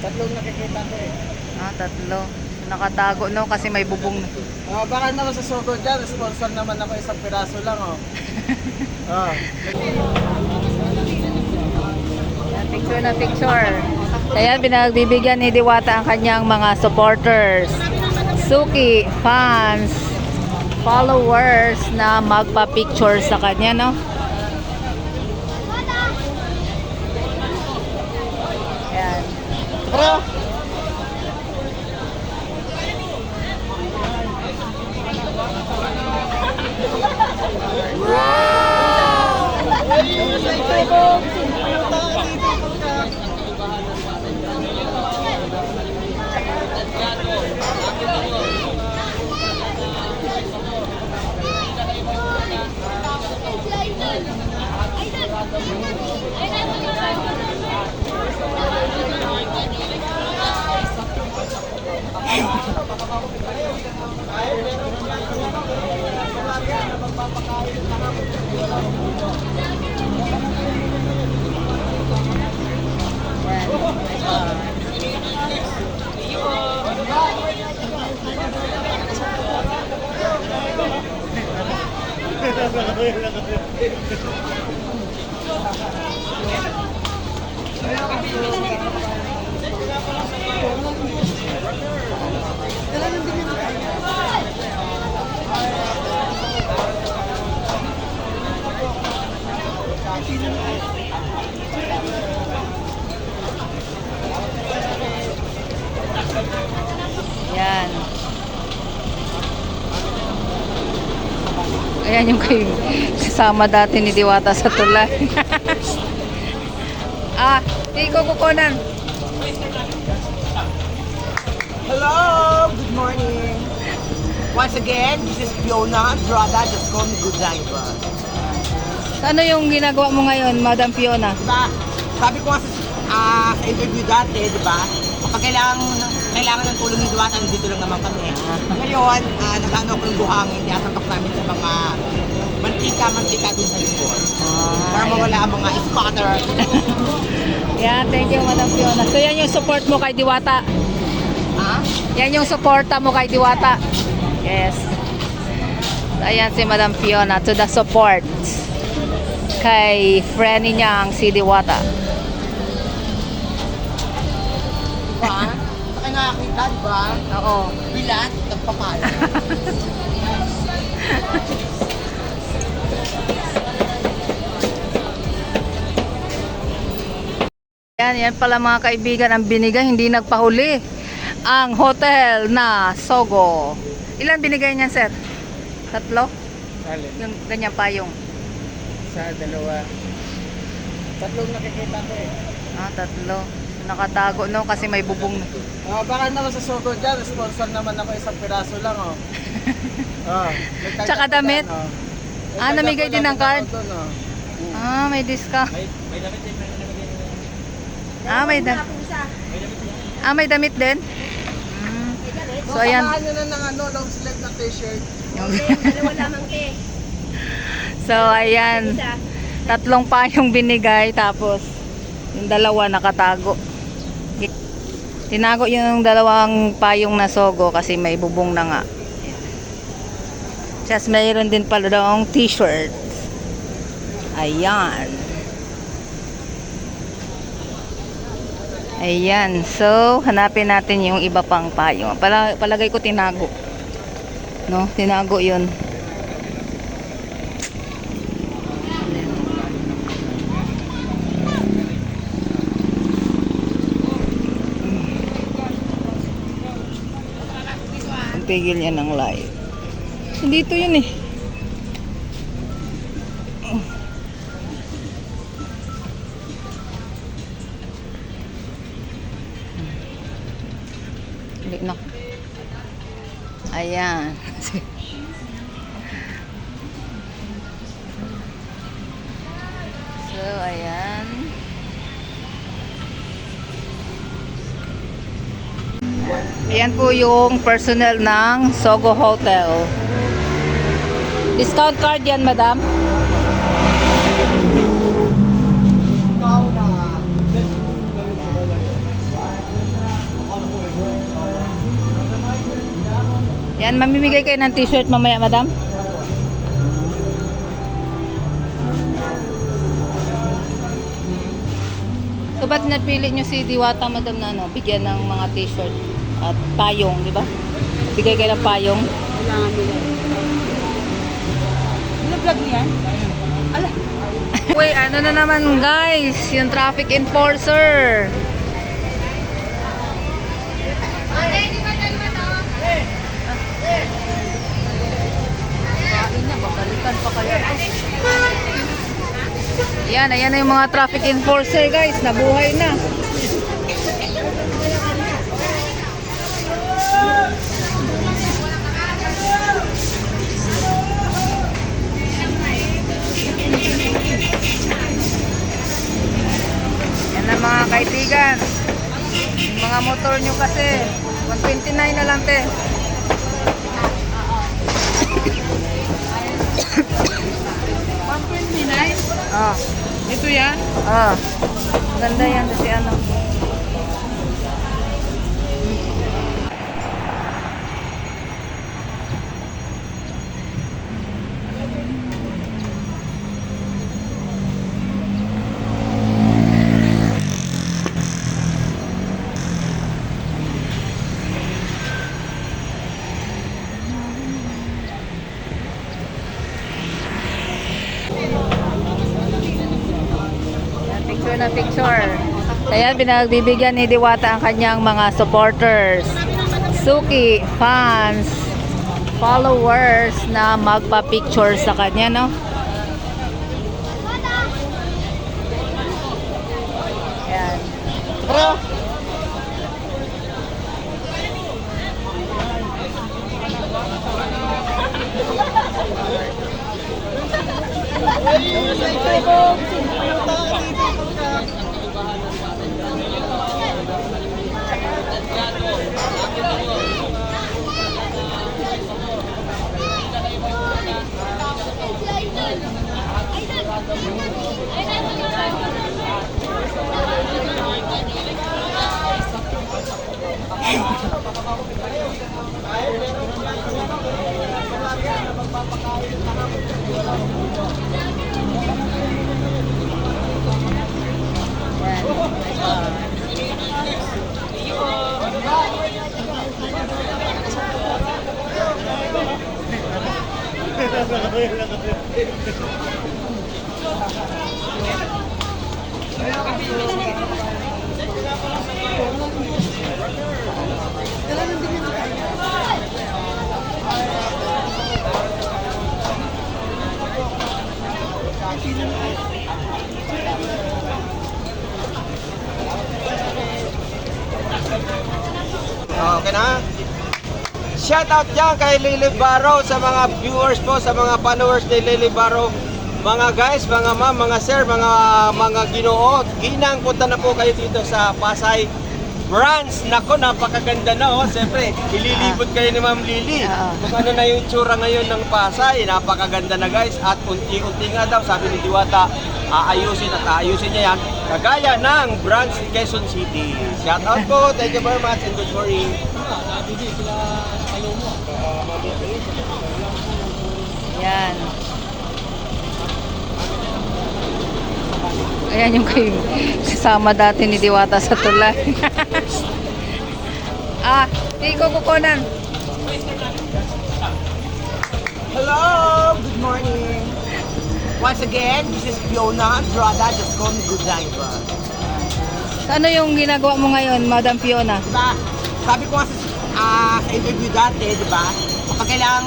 Tatlong nakikita ko eh. Ah, tatlo. Nakatago no kasi may bubong. Ah, baka naman sa Sogo dyan, sponsor naman ako isang piraso lang oh. Ah. Yan, Picture na picture. Ayan, pinagbibigyan ni Diwata ang kanyang mga supporters. Suki, fans, followers na magpa-picture sa kanya, no? Ayan. Bro! Yan. Ayan yung kay kasama dati ni Diwata sa tulay. ah, di ko kukunan. Hello, good morning. Once again, this is Fiona Drada, just call me good driver. Ano yung ginagawa mo ngayon, Madam Fiona? Diba, sabi ko nga sa, sa interview dati, di ba, kapag kailangan, kailangan ng tulong ni Duwata, dito lang naman kami. Ngayon, ah, nagano ako ng buhangin, tinatantok namin sa mga mantika-mantika dun sa likod. Para mawala ang mga spotter. Yan, thank you, Madam Fiona. So, yan yung support mo kay Diwata. ha? Yan yung suporta mo kay Diwata. Yes. Ayan si Madam Fiona to the support kay friend niya ang si Diwata. Diba? Nakakita, diba? Oo. Bilat, nagpapala. Yan, yan pala mga kaibigan ang binigay, hindi nagpahuli. Ang hotel na Sogo. Ilan binigay niya, sir? Tatlo? Alin? Yung ganyan payong. Sa dalawa. Tatlong nakikita ko eh. Ah, tatlo. Nakatago no kasi may bubong. Ah, baka naman sa Sogo dyan, sponsor naman ako isang piraso lang oh. Ah, card Tsaka damit? dyan, oh. May Ah, namigay din ng card? dun, oh. Ah, may discount. May, may damit din, may. Ah, may damit. Ah, may damit din? Mm. So, ayan. Samahan nyo na ng ano, long sleeve na t-shirt. So, ayan. Tatlong pa yung binigay, tapos yung dalawa nakatago. Tinago yung dalawang payong na sogo kasi may bubong na nga. Tapos mayroon din pala daw t-shirt. Ayan. Ayan. So, hanapin natin yung iba pang payong. Pala, palagay ko tinago. No? Tinago yun. Ang tigil niya ng live. Hindi ito yun eh. Hindi na. Ayan. Ayan po yung personnel ng Sogo Hotel. Discount card yan, madam? Yan, mamimigay kayo ng t-shirt mamaya, madam? So, ba't napili nyo si Diwata, madam, na ano, bigyan ng mga t-shirt? At payong, di ba? Bigay kayo ng payong. Kailangan nila. Ano vlog niya? Ala. Uy, ano na naman guys, yung traffic enforcer. Kain na, babalikan pa kaya to. Yan, ayan na yung mga traffic enforcer guys, nabuhay na. Yan na mga kaibigan. Yung mga motor nyo kasi, 129 na lang te. Oh. Ito yan? Oh. Ganda yan kasi ano. Pinagbibigyan ni Diwata ang kanyang mga supporters. Suki, fans, followers na magpa-picture sa kanya, no? Ayan. Bro! Okay na? Shout out dyan kay Lily Barrow sa mga viewers po, sa mga followers ni Lily Barrow. Mga guys, mga ma'am, mga sir, mga mga ginoo, ginang punta na po kayo dito sa Pasay Branch. Nako, napakaganda na oh. Siyempre, ililibot kayo ni Ma'am Lily. Oo. Kung ano na yung tsura ngayon ng Pasay, napakaganda na guys. At unti-unti nga daw, sabi ni Diwata, aayusin at aayusin niya yan. Kagaya ng branch Quezon City. Shout out po, thank you very much and good morning. Yan. Ayan yung kay kasama dati ni Diwata sa tulay. ah, di ko kukunan. Hello! Good morning! Once again, this is Fiona Andrada, just call me Good Diver. Ano yung ginagawa mo ngayon, Madam Fiona? Diba? Sabi ko nga sa, ah, sa interview dati, di ba? Kapag kailangan,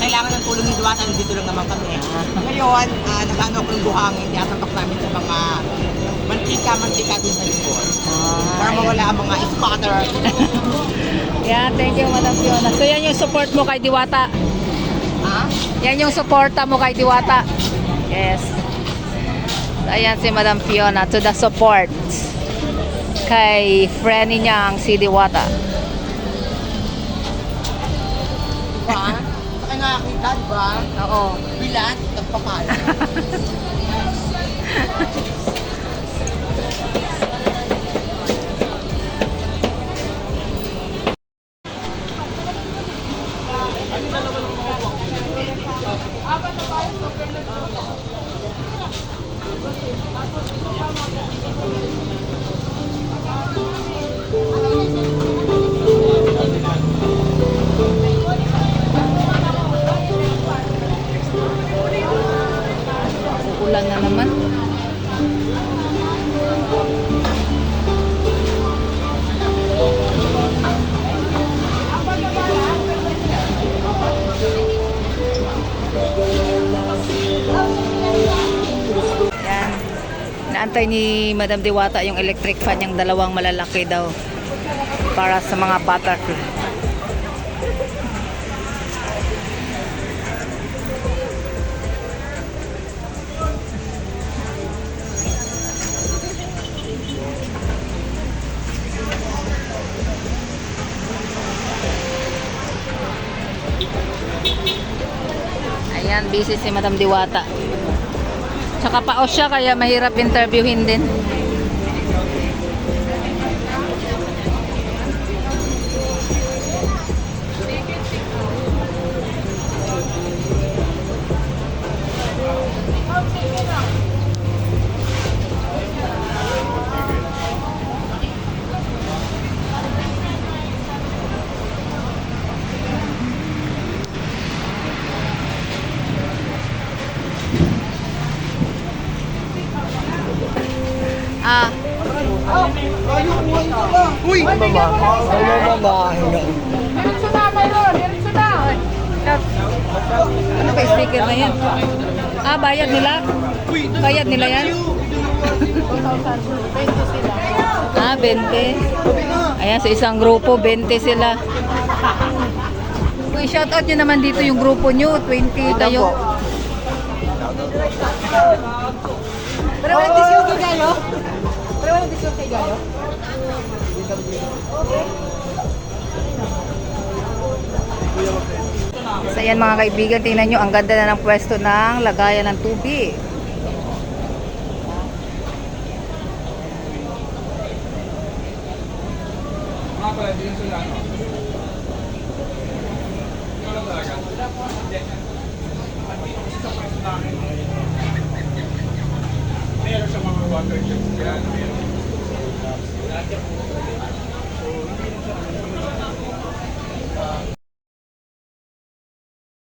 kailangan ng tulong ni Duwata, nandito lang naman kami. Ngayon, ah, nag-ano ako ng buhangin, tinatantok namin sa mga mantika-mantika dun sa likod. Para mawala ang mga spotter. Yeah, thank you, Madam Fiona. So, yan yung support mo kay Diwata. ha? Yan yung suporta mo kay Diwata. Yes. So, ayan si Madam Fiona to the support kay friend niya ang si Diwata. Diba? Saka nakakita, diba? Oo. Bilat, nagpapal. inaantay ni Madam Diwata yung electric fan, yung dalawang malalaki daw para sa mga bata. Ayan, busy si Madam Diwata. Tsaka paos siya kaya mahirap interviewin din. Ah, Uy! Mama, mama, mama. ano ba yung sticker na yan? Ah, bayad nila? Bayad nila yan? ah, 20. Ayan, sa isang grupo, 20 sila. Uy, shoutout nyo naman dito yung grupo nyo. 20 kayo. Pero walang discount kay Gayo? Pero walang discount kay Gayo? So yan mga kaibigan, tingnan nyo, ang ganda na ng pwesto ng lagayan ng tubig. Meron sa mga water jets yan. Gracias.